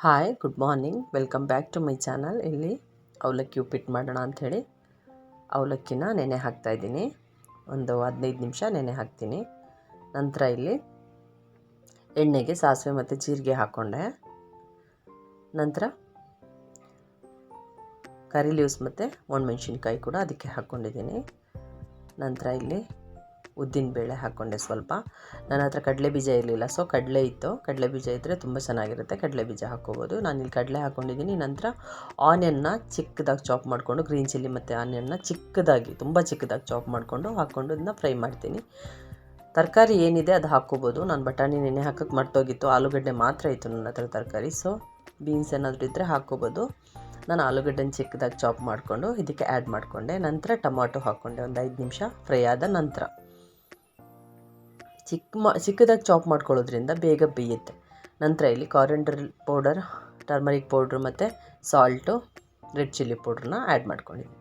Hi good morning welcome back to my channel ಇಲ್ಲಿ ಅವಲಕ್ಕಿ ಉಪ್ಪಿಟ್ಟು ಮಾಡೋಣ ಅಂಥೇಳಿ ಅವಲಕ್ಕಿನ ನೆನೆ ಹಾಕ್ತಾಯಿದ್ದೀನಿ ಒಂದು ಹದಿನೈದು ನಿಮಿಷ ನೆನೆ ಹಾಕ್ತೀನಿ. ನಂತರ ಇಲ್ಲಿ ಎಣ್ಣೆಗೆ ಸಾಸಿವೆ ಮತ್ತು ಜೀರಿಗೆ ಹಾಕ್ಕೊಂಡೆ ನಂತರ ಕರಿ ಲೀವ್ಸ್ ಮತ್ತು ಒಣಮೆಣ್ಸಿನ್ಕಾಯಿ ಕೂಡ ಅದಕ್ಕೆ ಹಾಕ್ಕೊಂಡಿದ್ದೀನಿ ನಂತರ ಇಲ್ಲಿ ಉದ್ದಿನಬೇಳೆ ಹಾಕ್ಕೊಂಡೆ ಸ್ವಲ್ಪ. ನನ್ನ ಹತ್ರ ಕಡಲೆ ಬೀಜ ಇರಲಿಲ್ಲ ಸೊ ಕಡಲೆ ಇತ್ತು. ಕಡಲೆ ಬೀಜ ಇದ್ದರೆ ತುಂಬ ಚೆನ್ನಾಗಿರುತ್ತೆ. ಕಡಲೆ ಬೀಜ ಹಾಕ್ಕೋಬೋದು. ಇಲ್ಲಿ ಕಡಲೆ ಹಾಕ್ಕೊಂಡಿದ್ದೀನಿ ನಂತರ ಆನಿಯನ್ನ ಚಿಕ್ಕದಾಗಿ ಚಾಪ್ ಮಾಡಿಕೊಂಡು ಗ್ರೀನ್ ಚಿಲ್ಲಿ ಮತ್ತು ಆನಿಯನ್ನ ಚಿಕ್ಕದಾಗಿ, ತುಂಬ ಚಿಕ್ಕದಾಗಿ ಚಾಪ್ ಮಾಡಿಕೊಂಡು ಹಾಕ್ಕೊಂಡು ಅದನ್ನ ಫ್ರೈ ಮಾಡ್ತೀನಿ. ತರಕಾರಿ ಏನಿದೆ ಅದು ಹಾಕ್ಕೋಬೋದು. ನಾನು ಬಟಾಣಿ ನೆನೆ ಹಾಕೋಕ್ಕೆ ಮರ್ತೋಗಿತ್ತು. ಆಲೂಗಡ್ಡೆ ಮಾತ್ರ ಇತ್ತು ನನ್ನ ಹತ್ರ ತರಕಾರಿ ಸೊ ಬೀನ್ಸ್ ಏನಾದರೂ ಇದ್ದರೆ ಹಾಕ್ಕೋಬೋದು. ನಾನು ಆಲೂಗಡ್ಡೆನ ಚಿಕ್ಕದಾಗಿ ಚಾಪ್ ಮಾಡಿಕೊಂಡು ಇದಕ್ಕೆ ಆ್ಯಡ್ ಮಾಡಿಕೊಂಡೆ. ನಂತರ ಟೊಮಾಟೊ ಹಾಕ್ಕೊಂಡೆ, ಒಂದು ಐದು ನಿಮಿಷ ಫ್ರೈ ಆದ ನಂತರ. ಚಿಕ್ಕ ಮ, ಚಿಕ್ಕದಾಗಿ ಚಾಪ್ ಮಾಡ್ಕೊಳ್ಳೋದ್ರಿಂದ ಬೇಗ ಬೇಯುತ್ತೆ. ನಂತರ ಇಲ್ಲಿ ಕಾರೆಂಡರ್ ಪೌಡರ್ ಟರ್ಮರಿಕ್ ಪೌಡ್ರ್ ಮತ್ತು ಸಾಲ್ಟು ರೆಡ್ ಚಿಲ್ಲಿ ಪೌಡ್ರನ್ನ ಆ್ಯಡ್ ಮಾಡ್ಕೊಂಡಿದ್ದೀನಿ.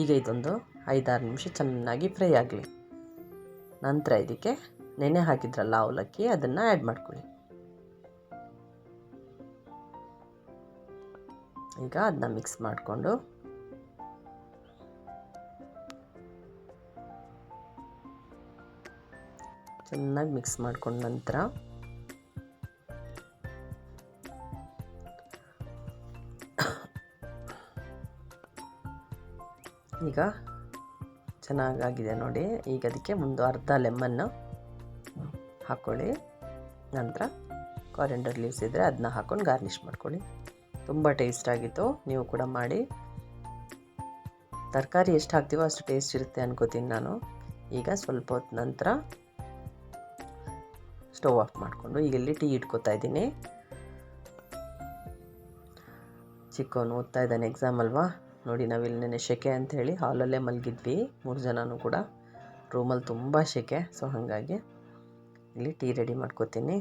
ಈಗ ಇದೊಂದು ಐದಾರು ನಿಮಿಷ ಚೆನ್ನಾಗಿ ಫ್ರೈ ಆಗಲಿ. ನಂತರ ಇದಕ್ಕೆ ನೆನೆ ಹಾಕಿದ್ರಲ್ಲ ಅವಲಕ್ಕಿ ಅದನ್ನು ಆ್ಯಡ್ ಮಾಡ್ಕೊಳ್ಳಿ. ಈಗ ಅದನ್ನ ಮಿಕ್ಸ್ ಮಾಡಿಕೊಂಡು ಚೆನ್ನಾಗಿ ಮಿಕ್ಸ್ ಮಾಡ್ಕೊಂಡ ನಂತರ ಈಗ ಚೆನ್ನಾಗಾಗಿದೆ ನೋಡಿ. ಈಗ ಅದಕ್ಕೆ ಒಂದು ಅರ್ಧ ಲೆಮನ್ನು ಹಾಕ್ಕೊಳ್ಳಿ ನಂತರ ಕಾರೆಂಡರ್ ಲೀವ್ಸ್ ಇದ್ದರೆ ಅದನ್ನ ಹಾಕ್ಕೊಂಡು ಗಾರ್ನಿಷ್ ಮಾಡ್ಕೊಳ್ಳಿ. ತುಂಬ ಟೇಸ್ಟಾಗಿತ್ತು ನೀವು ಕೂಡ ಮಾಡಿ. ತರಕಾರಿ ಎಷ್ಟು ಹಾಕ್ತೀವೋ ಅಷ್ಟು ಟೇಸ್ಟ್ ಇರುತ್ತೆ ಅನ್ಕೋತೀನಿ ನಾನು. ಈಗ ಸ್ವಲ್ಪ ಹೊತ್ತು ನಂತರ ಸ್ಟವ್ ಆಫ್ ಮಾಡಿಕೊಂಡು ಈಗ ಇಲ್ಲಿ ಟೀ ಇಟ್ಕೋತಾ ಇದ್ದೀನಿ. ಚಿಕ್ಕವನು ಓದ್ತಾ ಇದ್ದಾನೆ ಎಕ್ಸಾಮ್ ಅಲ್ವಾ? ನೋಡಿ ನಾವಿಲ್ಲಿ ನೆನೆ ಶೆಕೆ ಅಂಥೇಳಿ ಹಾಲಲ್ಲೇ ಮಲಗಿದ್ವಿ, ಮೂರು ಜನನೂ ಕೂಡ. ರೂಮಲ್ಲಿ ತುಂಬ ಶೆಕೆ ಸೊ ಹಾಗಾಗಿ ಇಲ್ಲಿ ಟೀ ರೆಡಿ ಮಾಡ್ಕೋತೀನಿ.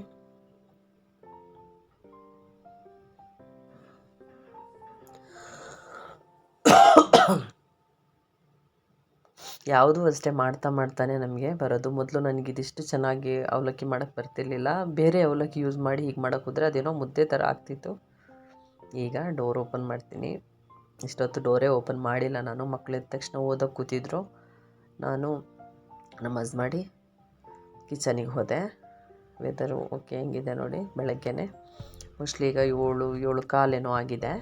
ಯಾವುದೂ ಅಷ್ಟೇ ಮಾಡ್ತಾ ಮಾಡ್ತಾನೆ ನಮಗೆ ಬರೋದು. ಮೊದಲು ನನಗೆ ಇದಿಷ್ಟು ಚೆನ್ನಾಗಿ ಅವಲಕ್ಕಿ ಮಾಡೋಕ್ಕೆ ಬರ್ತಿರ್ಲಿಲ್ಲ. ಬೇರೆ ಅವಲಕ್ಕಿ ಯೂಸ್ ಮಾಡಿ ಹೀಗೆ ಮಾಡೋಕೆ ಹೋದರೆ ಅದೇನೋ ಮುದ್ದೆ ಥರ ಆಗ್ತಿತ್ತು. ಈಗ ಡೋರ್ ಓಪನ್ ಮಾಡ್ತೀನಿ. ಇಷ್ಟೊತ್ತು ಡೋರೇ ಓಪನ್ ಮಾಡಿಲ್ಲ ನಾನು. ಮಕ್ಕಳಿದ್ದ ತಕ್ಷಣ ಓದೋಕೆ ಕೂತಿದ್ರು. ನಾನು ನಮಾಜ್ ಮಾಡಿ ಕಿಚನಿಗೆ ಹೋದೆ. ವೆದರು ಓಕೆ ಹೆಂಗಿದೆ ನೋಡಿ ಬೆಳಗ್ಗೆನೆ. ಮೋಸ್ಟ್ಲಿ ಈಗ ಏಳು ಏಳು ಕಾಲೇನೋ ಆಗಿದೆ.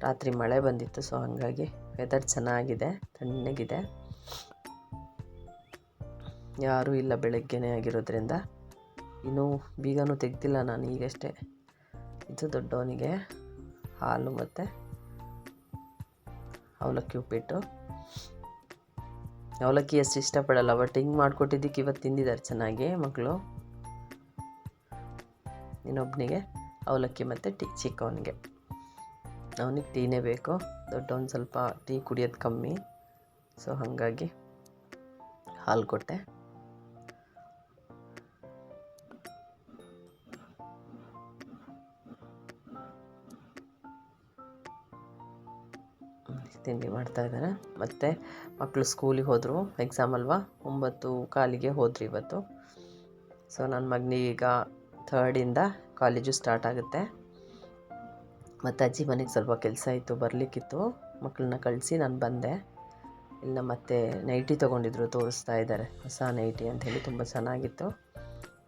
ರಾತ್ರಿ ಮಳೆ ಬಂದಿತ್ತು ಸೊ ಹಾಗಾಗಿ ವೆದರ್ ಚೆನ್ನಾಗಿದೆ, ತಣ್ಣಗಿದೆ. ಯಾರೂ ಇಲ್ಲ ಬೆಳಗ್ಗೆನೇ ಆಗಿರೋದ್ರಿಂದ. ಇನ್ನೂ ಬೀಗನೂ ತೆಗ್ದಿಲ್ಲ ನಾನು ಈಗಷ್ಟೇ. ಇದು ದೊಡ್ಡವನಿಗೆ ಹಾಲು ಮತ್ತು ಅವಲಕ್ಕಿ ಉಪ್ಪಿಟ್ಟು. ಅವಲಕ್ಕಿ ಅಷ್ಟು ಇಷ್ಟಪಡಲ್ಲ, ಬಟ್ ಹಿಂಗೆ ಮಾಡಿಕೊಟ್ಟಿದ್ದಕ್ಕೆ ಇವತ್ತು ತಿಂದಿದ್ದಾರೆ ಚೆನ್ನಾಗಿ ಮಕ್ಕಳು. ಇನ್ನೊಬ್ಬನಿಗೆ ಅವಲಕ್ಕಿ ಮತ್ತು ಟೀ ಚಿಕ್ಕವನಿಗೆ. ಅವನಿಗೆ ಟೀನೇ ಬೇಕು. ದೊಡ್ಡವನು ಸ್ವಲ್ಪ ಟೀ ಕುಡಿಯೋದು ಕಮ್ಮಿ. ಸೊ ಹಾಗಾಗಿ ಹಾಲು ಕೊಟ್ಟೆ. ತಿಂಡಿ ಮಾಡ್ತಾಯಿದ್ದಾರೆ ಮತ್ತು ಮಕ್ಕಳು ಸ್ಕೂಲಿಗೆ ಹೋದರು. ಎಕ್ಸಾಮ್ ಅಲ್ವಾ? ಒಂಬತ್ತು ಕಾಲಿಗೆ ಹೋದ್ರಿ ಇವತ್ತು. ಸೊ ನನ್ನ ಮಗನಿಗೆ ಥರ್ಡಿಂದ ಕಾಲೇಜು ಸ್ಟಾರ್ಟ್ ಆಗುತ್ತೆ. ಮತ್ತು ಅಜ್ಜಿ ಮನೆಗೆ ಸ್ವಲ್ಪ ಕೆಲಸ ಇತ್ತು, ಬರಲಿಕ್ಕಿತ್ತು. ಮಕ್ಕಳನ್ನ ಕಳಿಸಿ ನಾನು ಬಂದೆ. ಇಲ್ಲ ಮತ್ತೆ ನೈಟಿ ತೊಗೊಂಡಿದ್ರು, ತೋರಿಸ್ತಾ ಇದ್ದಾರೆ. ಹೊಸ ನೈಟಿ ಅಂತ ಹೇಳಿ ತುಂಬ ಚೆನ್ನಾಗಿತ್ತು.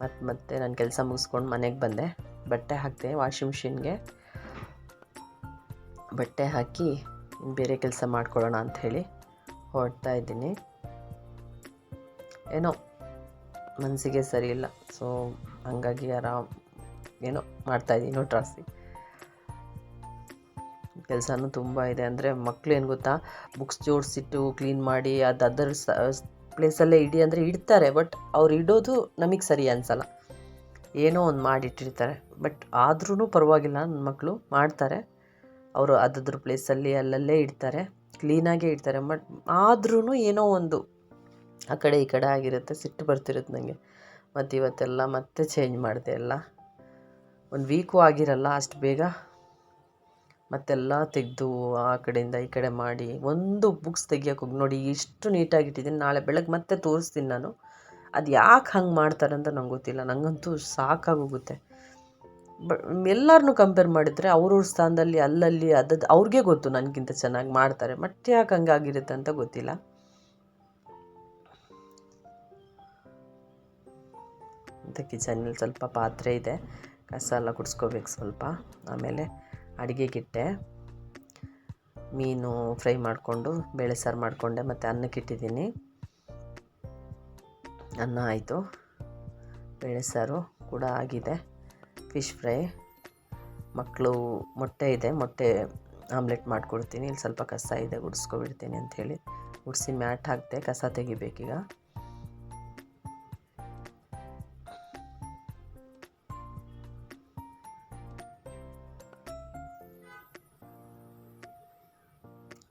ಮತ್ತು ಮತ್ತೆ ನಾನು ಕೆಲಸ ಮುಗಿಸ್ಕೊಂಡು ಮನೆಗೆ ಬಂದೆ. ಬಟ್ಟೆ ಹಾಕಿದೆ, ವಾಷಿಂಗ್ ಮಿಷಿನ್ಗೆ. ಬಟ್ಟೆ ಹಾಕಿ ಬೇರೆ ಕೆಲಸ ಮಾಡ್ಕೊಳ್ಳೋಣ ಅಂಥೇಳಿ ಹೊರಡ್ತಾ ಇದ್ದೀನಿ. ಏನೋ ಮನಸ್ಸಿಗೆ ಸರಿ ಇಲ್ಲ, ಸೊ ಹಂಗಾಗಿ ಆರಾಮ್ ಏನೋ ಮಾಡ್ತಾಯಿದ್ದೀನಿ ಟ್ರಾಸಿ ಕೆಲಸನೂ ತುಂಬ ಇದೆ. ಅಂದರೆ ಮಕ್ಕಳು ಏನು ಗೊತ್ತಾ ಬುಕ್ಸ್ ಜೋಡಿಸಿಟ್ಟು ಕ್ಲೀನ್ ಮಾಡಿ, ಅದು ಅದರ್ ಪ್ಲೇಸಲ್ಲೇ ಇಡಿ ಅಂದರೆ ಇಡ್ತಾರೆ ಬಟ್ ಅವ್ರು ಇಡೋದು ನಮಗೆ ಸರಿ ಅನಿಸಲ್ಲ. ಏನೋ ಒಂದು ಮಾಡಿಟ್ಟಿರ್ತಾರೆ. ಬಟ್ ಆದ್ರೂ ಪರವಾಗಿಲ್ಲ ನನ್ನ ಮಕ್ಕಳು ಮಾಡ್ತಾರೆ. ಅವರು ಅದ್ರ ಪ್ಲೇಸಲ್ಲಿ ಅಲ್ಲಲ್ಲೇ ಇಡ್ತಾರೆ. ಕ್ಲೀನಾಗೇ ಇಡ್ತಾರೆ. ಬಟ್ ಆದ್ರೂ ಏನೋ ಒಂದು ಆ ಕಡೆ ಈ ಕಡೆ ಆಗಿರುತ್ತೆ, ಸಿಟ್ಟು ಬರ್ತಿರುತ್ತೆ ನನಗೆ ಮತ್ತು ಇವತ್ತೆಲ್ಲ ಮತ್ತೆ ಚೇಂಜ್ ಮಾಡಿದೆ ಎಲ್ಲ. ಒಂದು ವೀಕು ಆಗಿರಲ್ಲ ಅಷ್ಟು ಬೇಗ. ಮತ್ತೆಲ್ಲ ತೆಗೆದು ಆ ಕಡೆಯಿಂದ ಈ ಕಡೆ ಮಾಡಿ ಒಂದು ಬುಕ್ಸ್ ತೆಗಿಯೋಕೆ ಹೋಗಿ ನೋಡಿ ಇಷ್ಟು ನೀಟಾಗಿ ಇಟ್ಟಿದ್ದೀನಿ ನಾಳೆ ಬೆಳಗ್ಗೆ ಮತ್ತೆ ತೋರಿಸ್ತೀನಿ ನಾನು. ಅದು ಯಾಕೆ ಹಂಗೆ ಮಾಡ್ತಾರೆ ಅಂತ ನಂಗೆ ಗೊತ್ತಿಲ್ಲ. ನನಗಂತೂ ಸಾಕಾಗೋಗುತ್ತೆ. ಬ ಎಲ್ಲರನ್ನೂ ಕಂಪೇರ್ ಮಾಡಿದರೆ ಅವ್ರವ್ರ ಸ್ಥಾನದಲ್ಲಿ, ಅಲ್ಲಲ್ಲಿ ಅದದ್ದು ಅವ್ರಿಗೆ ಗೊತ್ತು ನನಗಿಂತ ಚೆನ್ನಾಗಿ ಮಾಡ್ತಾರೆ. ಮತ್ತೆ ಯಾಕೆ ಹಂಗಾಗಿರುತ್ತೆ ಅಂತ ಗೊತ್ತಿಲ್ಲ. ಮತ್ತು ಕಿಚನಲ್ಲಿ ಸ್ವಲ್ಪ ಪಾತ್ರೆ ಇದೆ. ಕಸ ಎಲ್ಲ ಗುಡಿಸ್ಕೋಬೇಕು ಸ್ವಲ್ಪ. ಆಮೇಲೆ ಅಡುಗೆಗಿಟ್ಟೆ. ಮೀನು ಫ್ರೈ ಮಾಡಿಕೊಂಡು, ಬೇಳೆ ಸಾರು ಮಾಡಿಕೊಂಡೆ, ಮತ್ತು ಅನ್ನಕ್ಕಿಟ್ಟಿದ್ದೀನಿ ಅನ್ನ ಆಯಿತು. ಬೇಳೆ ಸಾರು ಕೂಡ ಆಗಿದೆ. Fish fry. ಮಕ್ಕಳು ಮೊಟ್ಟೆ ಇದೆ, ಮೊಟ್ಟೆ ಆಮ್ಲೆಟ್ ಮಾಡಿಕೊಡ್ತೀನಿ. ಇಲ್ಲಿ ಸ್ವಲ್ಪ ಕಸ ಇದೆ, ಗುಡಿಸ್ಕೊಬಿಡ್ತೀನಿ ಅಂಥೇಳಿ ಗುಡಿಸಿ ಮ್ಯಾಟ್ ಹಾಕಿದೆ ಕಸ ತೆಗಿಬೇಕೀಗ.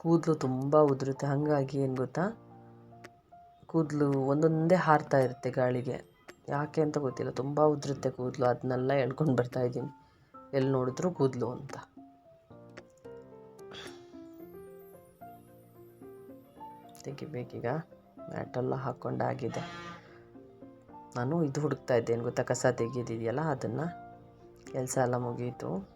ಕೂದಲು ತುಂಬ ಉದುರುತ್ತೆ. ಹಾಗಾಗಿ ಏನು ಗೊತ್ತಾ? ಕೂದಲು ಒಂದೊಂದೇ ಹಾರ್ತಾ ಇರುತ್ತೆ ಗಾಳಿಗೆ. ಯಾಕೆ ಅಂತ ಗೊತ್ತಿಲ್ಲ. ತುಂಬ ಉದುರುತ್ತೆ ಕೂದಲು. ಅದನ್ನೆಲ್ಲ ಎಳ್ಕೊಂಡು ಬರ್ತಾ ಇದ್ದೀನಿ. ಎಲ್ಲಿ ನೋಡಿದ್ರು ಕೂದಲು ಅಂತ. ತೆಗಿಬೇಕೀಗ ಮ್ಯಾಟೆಲ್ಲ ಹಾಕ್ಕೊಂಡಾಗಿದೆ ನಾನು ಇದು ಹುಡುಕ್ತಾ ಇದ್ದೇನೆ. ಗೊತ್ತಾ? ಕಸ ತೆಗೆಯೋದಿದೆಯಲ್ಲ ಅದನ್ನು. ಕೆಲಸ ಎಲ್ಲ ಮುಗೀತು.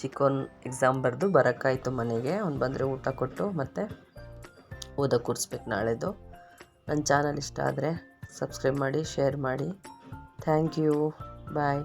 ಚಿಕ್ಕವನ್ ಎಕ್ಸಾಮ್ ಬರೆದು ಬರೋಕ್ಕಾಯ್ತು ಮನೆಗೆ. ಅವ್ನು ಬಂದರೆ ಊಟ ಕೊಟ್ಟು ಮತ್ತು ಓದ ಕೂರಿಸ್ಬೇಕು ನಾಳೆದು. ನನ್ನ ಚಾನಲ್ ಇಷ್ಟ ಆದರೆ ಸಬ್ಸ್ಕ್ರೈಬ್ ಮಾಡಿ ಶೇರ್ ಮಾಡಿ. Thank you bye